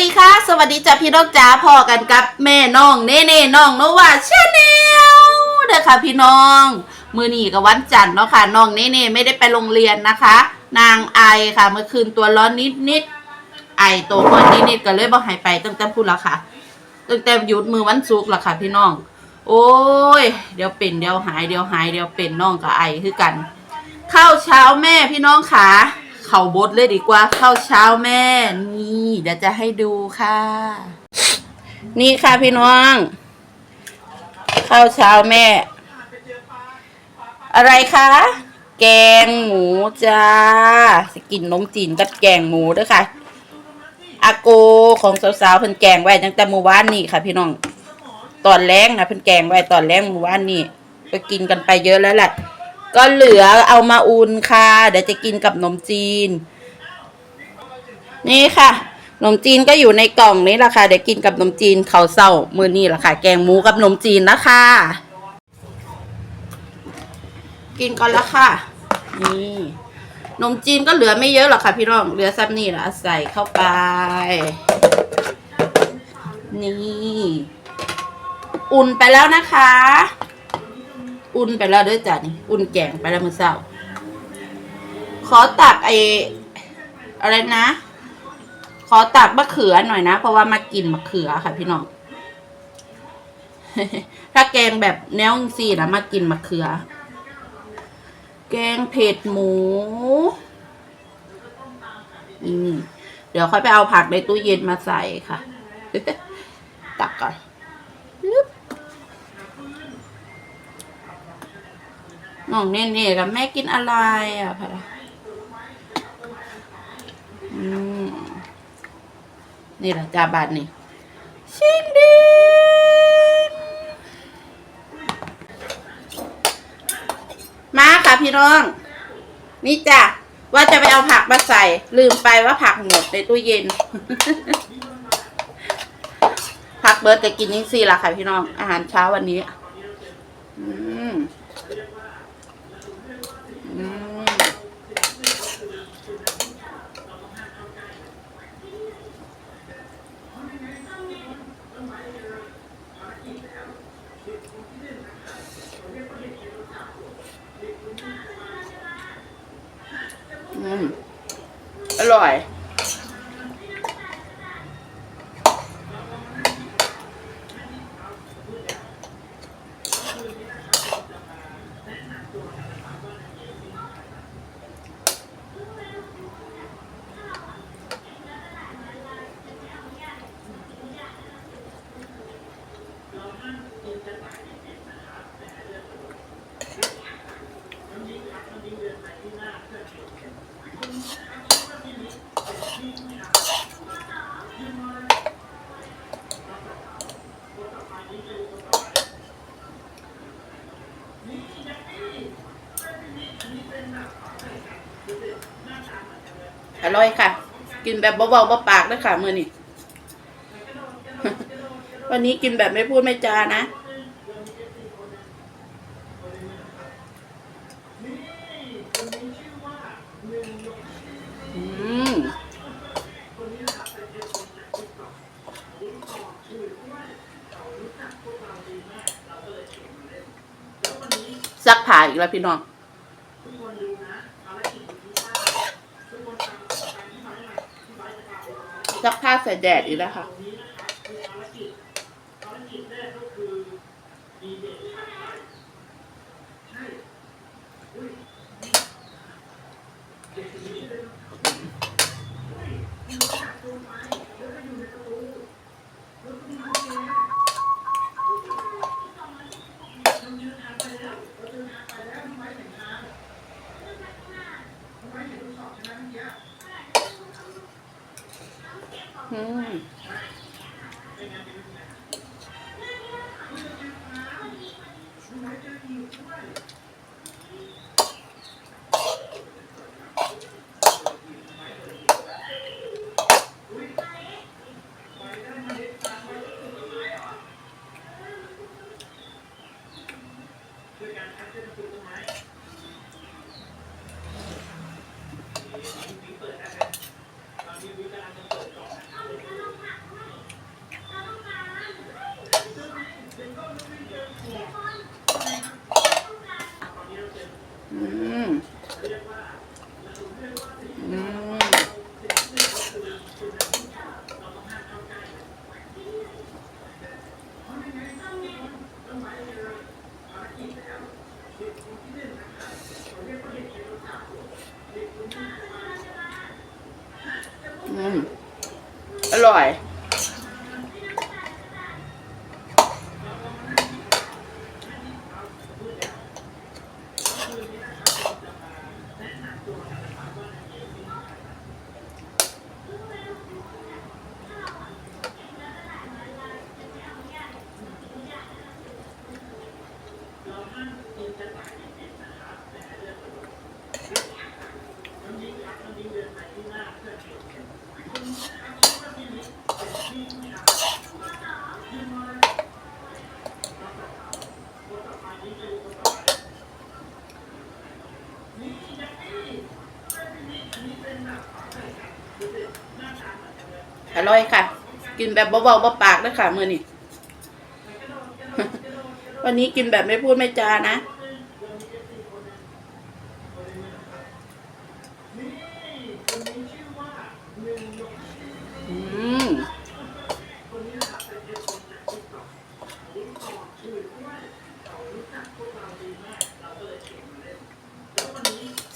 ดีค่ะ สวัสดีจ้าพี่น้องจ๋าพอกันกับแม่น้องเน่เน่น้องโนวาชาแนลเด้อค่ะพี่น้อง มือนีกับวันจันทร์เนาะค่ะน้องเน่เน่ไม่ได้ไปโรงเรียนนะคะ นางไอค่ะ เมื่อคืนตัวร้อนนิดนิดไอโตวคนนิดนิดก็เลยบอกหายไปตั้งแต่พูดและค่ะตั้งแต่หยุดมือวันศุกร์ละค่ะ พี่น้อง โอ้ย เดี๋ยวเป็นเดี๋ยวหายเดี๋ยวหายเดี๋ยวเป็นน้องกับไอคือกัน ข้าวเช้าแม่พี่น้องขา เข่าบดเลยดีกว่าข้าวเช้าแม่ นี่เดี๋ยวจะให้ดูค่ะ นี่ค่ะพี่น้องข้าวเช้าแม่ อะไรคะแกงหมูจ้าสกินนมจีนกับแกงหมูด้วยค่ะอาโกของสาวๆเพิ่นแกงไว้ตั้งแต่เมื่อวานนี่ค่ะ พี่น้องตอนแรงนะเพิ่นแกงไว้ตอนแรงเมื่อวานนี่ก็กินกันไปเยอะแล้วแหละ ก็เหลือเอามาอุ่นค่ะ เดี๋ยวจะกินกับนมจีน นี่ค่ะนมจีนก็อยู่ในกล่องนี้แหละค่ะ เดี๋ยวกินกับนมจีนเขาวเศร้ามือนี่แหละค่ะ แกงหมูกับนมจีนนะคะ กินก่อนละค่ะ นี่นมจีนก็เหลือไม่เยอะหรอกค่ะพี่น้อง เหลือซับนี่แหละใส่เข้าไป นี่ อุ่นไปแล้วนะคะ อุ่นไปแล้วด้วยจ้ะนี่อุ่นแกงไปแล้วมื้อเช้าขอตักไออะไรนะ ขอตักมะเขือหน่อยนะ เพราะว่ามากินมะเขือค่ะพี่น้องถ้าแกงแบบแนวซีนะมากินมะเขือ แกงเผ็ดหมูอืมเดี๋ยวค่อยไปเอาผักในตู้เย็นมาใส่ค่ะ ตักก่อน น้องเน่ๆกับแม่กินอะไรอะพะล่ะอืมนี่แหละจ้าบาทนี่ชิงดินมาค่ะพี่น้อง นี่จ้ะว่าจะไปเอาผักมาใส่ ลืมไปว่าผักหมดในตู้เย็น ผักเบิร์ดจะกินยิ่งสี่ละค่ะพี่น้อง อาหารเช้าวันนี้ อืม อืมอร่อย อร่อยค่ะ กินแบบเบาๆเบาปากด้วยค่ะมือนี่ วันนี้กินแบบไม่พูดไม่จานะ อืม ซักผ้าอีกแล้วพี่น้องซักผ้าใส่แดดอีกแล้วค่ะ อืม อ อืม อ ร่อย ร่อยค่ะ กินแบบเบาๆเบาปากด้วยค่ะมือนี่วันนี้กินแบบไม่พูดไม่จานะ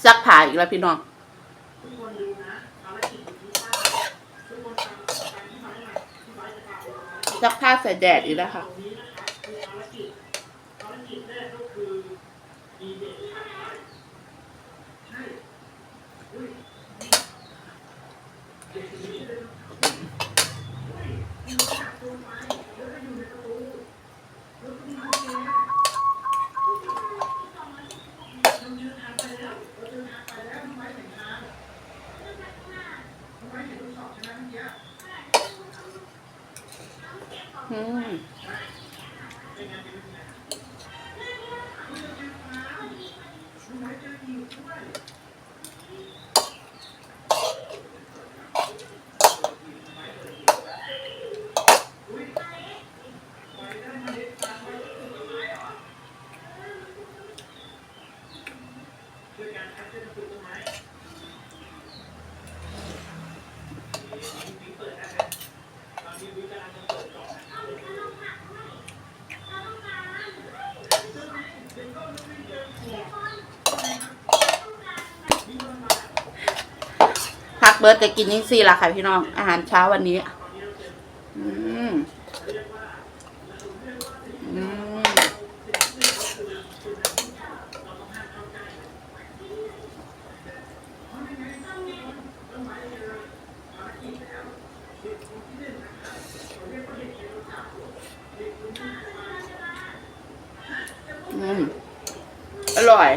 ซักผ้าอีกแล้วพี่น้อง ซักผ้าใส่แดดอีกแล้วค่ะ เบิร์ดก็กินยิ่งสี่ละค่ะพี่น้องอาหารเช้าวันนี้ อืม อืม อืม อร่อย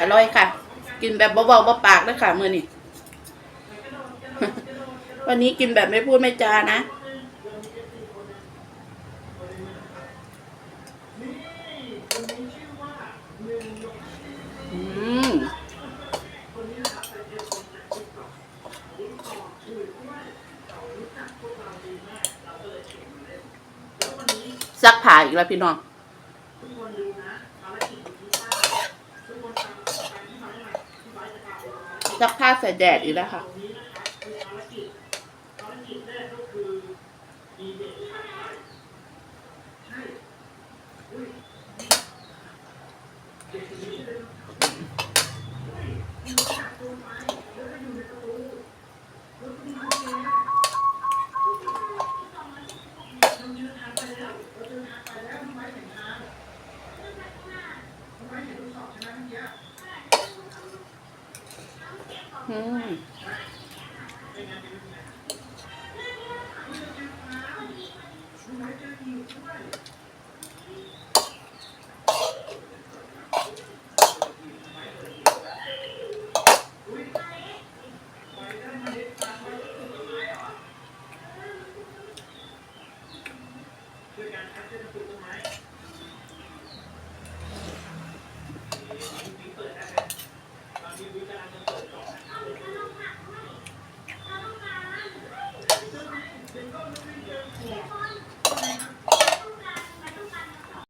อร่อยค่ะ กินแบบเบาๆเบาปากด้วยค่ะมือนี่วันนี้กินแบบไม่พูดไม่จานะ อืม ซักผ้าอีกแล้วพี่น้องซักผ้าใส่แดดอีกแล้วค่ะ อืม